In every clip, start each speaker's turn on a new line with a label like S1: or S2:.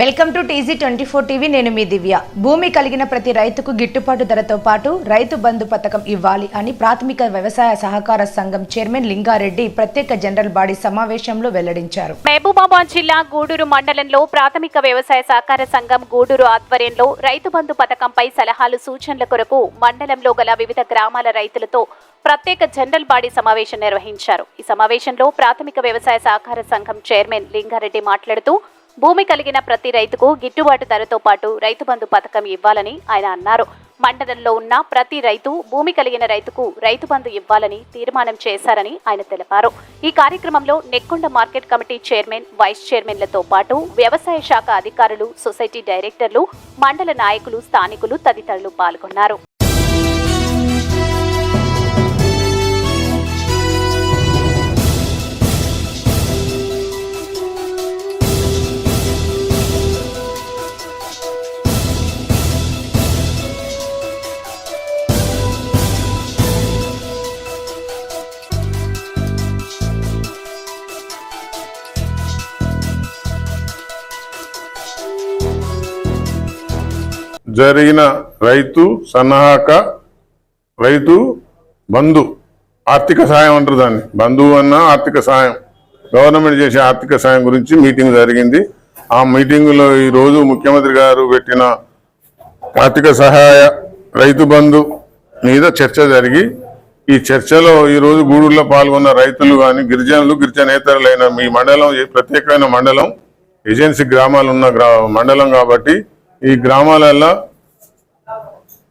S1: Welcome to TG twenty four TV నేను మీ దివ్య. భూమి కలిగిన ప్రతి రైతుకు గిట్టుబాటు ధరతో పాటు రైతు బంధు పథకం ఇవ్వాలి అని ప్రాథమిక వ్యవసాయ సహకార సంఘం చైర్మన్ లింగారెడ్డి ప్రత్యేక జనరల్ బాడీ సమావేశంలో వెల్లడించారు.
S2: మహబూబాబాద్ జిల్లా గూడూరు మండలంలో ప్రాథమిక వ్యవసాయ సహకార సంఘం గూడూరు ఆధ్వర్యంలో రైతు బంధు పథకంపై సలహాలు సూచనల కొరకు మండలంలో గల వివిధ గ్రామాల రైతులతో ప్రత్యేక జనరల్ బాడీ సమావేశం నిర్వహించారు. ఈ సమావేశంలో ప్రాథమిక వ్యవసాయ సహకార సంఘం చైర్మన్ లింగారెడ్డి మాట్లాడుతూ భూమి కలిగిన ప్రతి రైతుకు గిట్టుబాటు ధరతో పాటు రైతు బంధు పథకం ఇవ్వాలని ఆయన అన్నారు. మండలంలో ఉన్న ప్రతి రైతు భూమి కలిగిన రైతుకు రైతు బంధు ఇవ్వాలని తీర్మానం చేశారని ఆయన తెలిపారు. ఈ కార్యక్రమంలో Nekkonda market committee chairman vice చైర్మన్లతో పాటు వ్యవసాయ శాఖ అధికారులు సొసైటీ డైరెక్టర్లు మండల నాయకులు స్థానికులు తదితరులు పాల్గొన్నారు.
S3: జరిగిన రైతు సన్నాహక రైతు బంధు ఆర్థిక సాయం అంటారు దాన్ని. బంధువు అన్న ఆర్థిక సాయం గవర్నమెంట్ చేసే ఆర్థిక సాయం గురించి మీటింగ్ జరిగింది. ఆ మీటింగులో ఈరోజు ముఖ్యమంత్రి గారు పెట్టిన ఆర్థిక సహాయ రైతు బంధు మీద చర్చ జరిగి ఈ చర్చలో ఈరోజు గూడూరులో పాల్గొన్న రైతులు కానీ గిరిజనులు గిరిజనేతరులైన మీ మండలం ఏ ప్రత్యేకమైన మండలం ఏజెన్సీ గ్రామాలు ఉన్న మండలం కాబట్టి ఈ గ్రామాలలో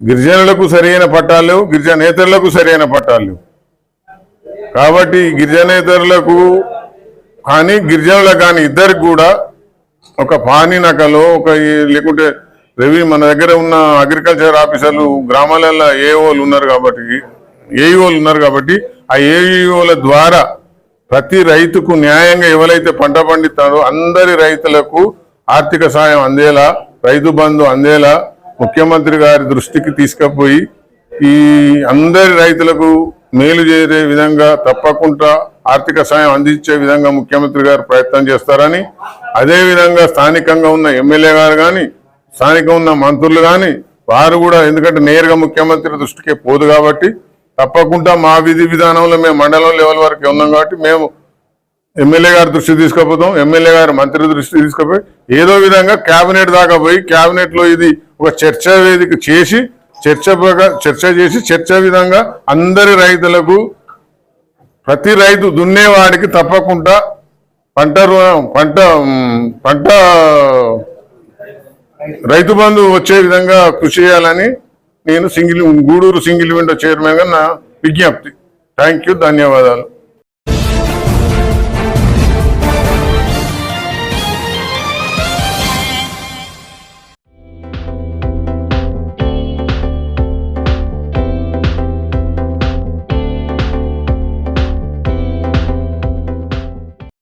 S3: గిరిజనులకు సరైన పట్టాలు గిరిజనేతరులకు సరైన పట్టాలు. కాబట్టి గిరిజనేతరులకు కానీ గిరిజనులకు కానీ ఇద్దరికి కూడా ఒక పాని నకలో ఒక లేకుంటే రవి మన దగ్గర ఉన్న అగ్రికల్చర్ ఆఫీసర్లు గ్రామాలలో ఏఓలు ఉన్నారు కాబట్టి ఏఈఓలు ఉన్నారు కాబట్టి ఆ ఏఈఓల ద్వారా ప్రతి రైతుకు న్యాయంగా ఎవరైతే పంట పండిస్తారో అందరి రైతులకు ఆర్థిక సాయం అందేలా రైతు బంధు అందేలా ముఖ్యమంత్రి గారి దృష్టికి తీసుకుపోయి ఈ అందరి రైతులకు మేలు చేసే విధంగా తప్పకుండా ఆర్థిక సాయం అందించే విధంగా ముఖ్యమంత్రి గారు ప్రయత్నం చేస్తారని అదే విధంగా స్థానికంగా ఉన్న ఎమ్మెల్యే గారు కానీ స్థానికంగా ఉన్న మంత్రులు కానీ వారు కూడా ఎందుకంటే నేరుగా ముఖ్యమంత్రి దృష్టికే పోదు కాబట్టి తప్పకుండా మా విధి విధానంలో మేము మండలం లెవెల్ వరకు ఉన్నాం కాబట్టి మేము ఎమ్మెల్యే గారి దృష్టి తీసుకుపోతాం ఎమ్మెల్యే గారు మంత్రి దృష్టి తీసుకుపోయి ఏదో విధంగా కేబినెట్ దాకా పోయి క్యాబినెట్లో ఇది ఒక చర్చ వేదిక చేసి చర్చ చర్చ చేసి చర్చ విధంగా అందరి రైతులకు ప్రతి రైతు దున్నేవాడికి తప్పకుండా పంట పంట పంట రైతు బంధు వచ్చే విధంగా కృషి చేయాలని నేను సింగిల్ గూడూరు సింగిల్ విండో చైర్మన్గా నా విజ్ఞప్తి. థ్యాంక్ యూ ధన్యవాదాలు.